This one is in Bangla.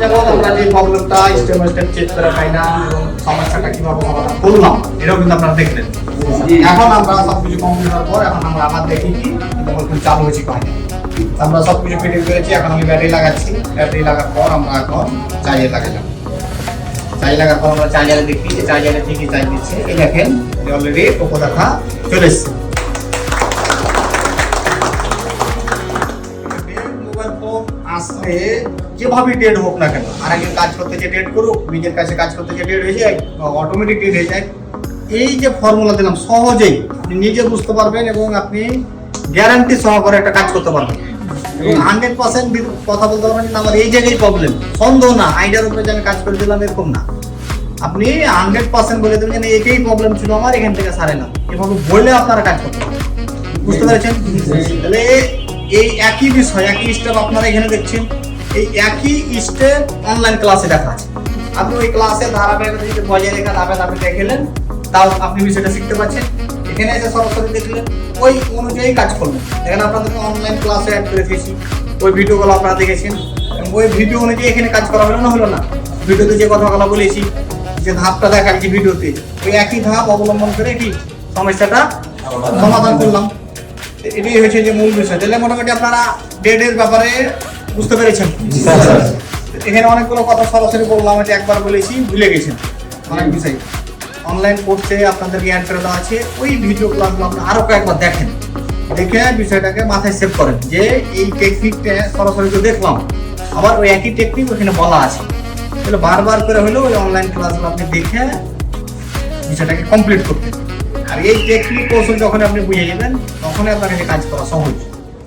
যেমন আমরা যে প্রবলেমটা স্টেপ বাই স্টেপ চেক করে পাইলাম এবং সমস্যাটা কীভাবে সমাধান করলাম এটাও কিন্তু আপনারা দেখলেন এখন আমরা সবকিছু কমপ্লিট হওয়ার পর, এখন আমরা আবার দেখি কি, তখন চালু হয়েছে কয় আমরা সবকিছু ফিটিং করেছি, এখন আমি ব্যাটারি লাগাচ্ছি। ব্যাটারি লাগার পর আমরা এখন চার্জার লাগালাম। চার্জ লাগার পর আমরা চার্জারে দেখি, যে চার্জারে ঠিকই চার্জ দিচ্ছে, এই দেখেন অলরেডি দেখা চলে এসছে। আসলে যেভাবে ডেড হোক না কেন আর একজন কাজ করতে যে ডেড করুক নিজের কাছে কাজ করতে যে ডেড হয়ে যায় অটোমেটিক ডেড হয়ে যায় এই যে ফর্মুলা দিলাম সহজেই আপনি নিজে বুঝতে পারবেন এবং আপনি গ্যারান্টি সহকারে একটা কাজ করতে পারবেন। এবং হান্ড্রেড পার্সেন্ট কথা বলতে পারবেন আমার এই জায়গায় প্রবলেম সন্দেহ না আইডিয়ার উপরে যে আমি কাজ করে দিলাম এরকম না। আপনি হান্ড্রেড পার্সেন্ট বলে দেবেন এটাই প্রবলেম ছিল আমার এখান থেকে সারে না। এভাবে বলে আপনারা কাজ করতে পারবেন। বুঝতে পেরেছেন? তাহলে এই একই বিষয়, একই স্টেপ আপনারা এখানে দেখছেন। এই একই স্টেপ অনলাইন ক্লাসে দেখা আছে আপনি ওই ক্লাসে ধারাবাহিকতা যদি বজায় রেখে ধাপে ধাপে দেখলেন তাও আপনি বিষয়টা শিখতে পারছেন। এখানে এসে সরাসরি দেখলেন ওই অনুযায়ী কাজ করবেন। এখানে আপনাদেরকে অনলাইন ক্লাসে অ্যাড করে দিয়েছি। ওই ভিডিওগুলো আপনারা দেখেছেন। ওই ভিডিও অনুযায়ী এখানে কাজ করা হলো না হলো না। ভিডিওতে যে কথাগুলো বলেছি, যে ধাপটা দেখাচ্ছি ভিডিওতে, ওই একই ধাপ অবলম্বন করে কি সমস্যাটা সমাধান করলাম। এটাই হয়েছে যে মূল বিষয়। তাহলে মোটামুটি আপনারা ডেটের ব্যাপারে বুঝতে পেরেছেন। এখানে অনেকগুলো কথা সরাসরি বললাম যে একবার বলেছি ভুলে গেছেন। অনেক বিষয়। অনলাইন কোর্সে আপনাদের করে দেওয়া আছে। ওই ভিডিও ক্লাসগুলো আপনি আরও কয়েকবার দেখেন। দেখে বিষয়টাকে মাথায় সেভ করেন যে এই টেকনিকটা সরাসরি তো দেখলাম। আবার ওই একই টেকনিক ওখানে বলা আছে। তাহলে বারবার করে হলেও ওই অনলাইন ক্লাসগুলো আপনি দেখে বিষয়টাকে কমপ্লিট করতে। এই টেকনিক কৌশল যখন আপনি বুঝে যাবেন তখনই আপনার কাজ করা সহজ।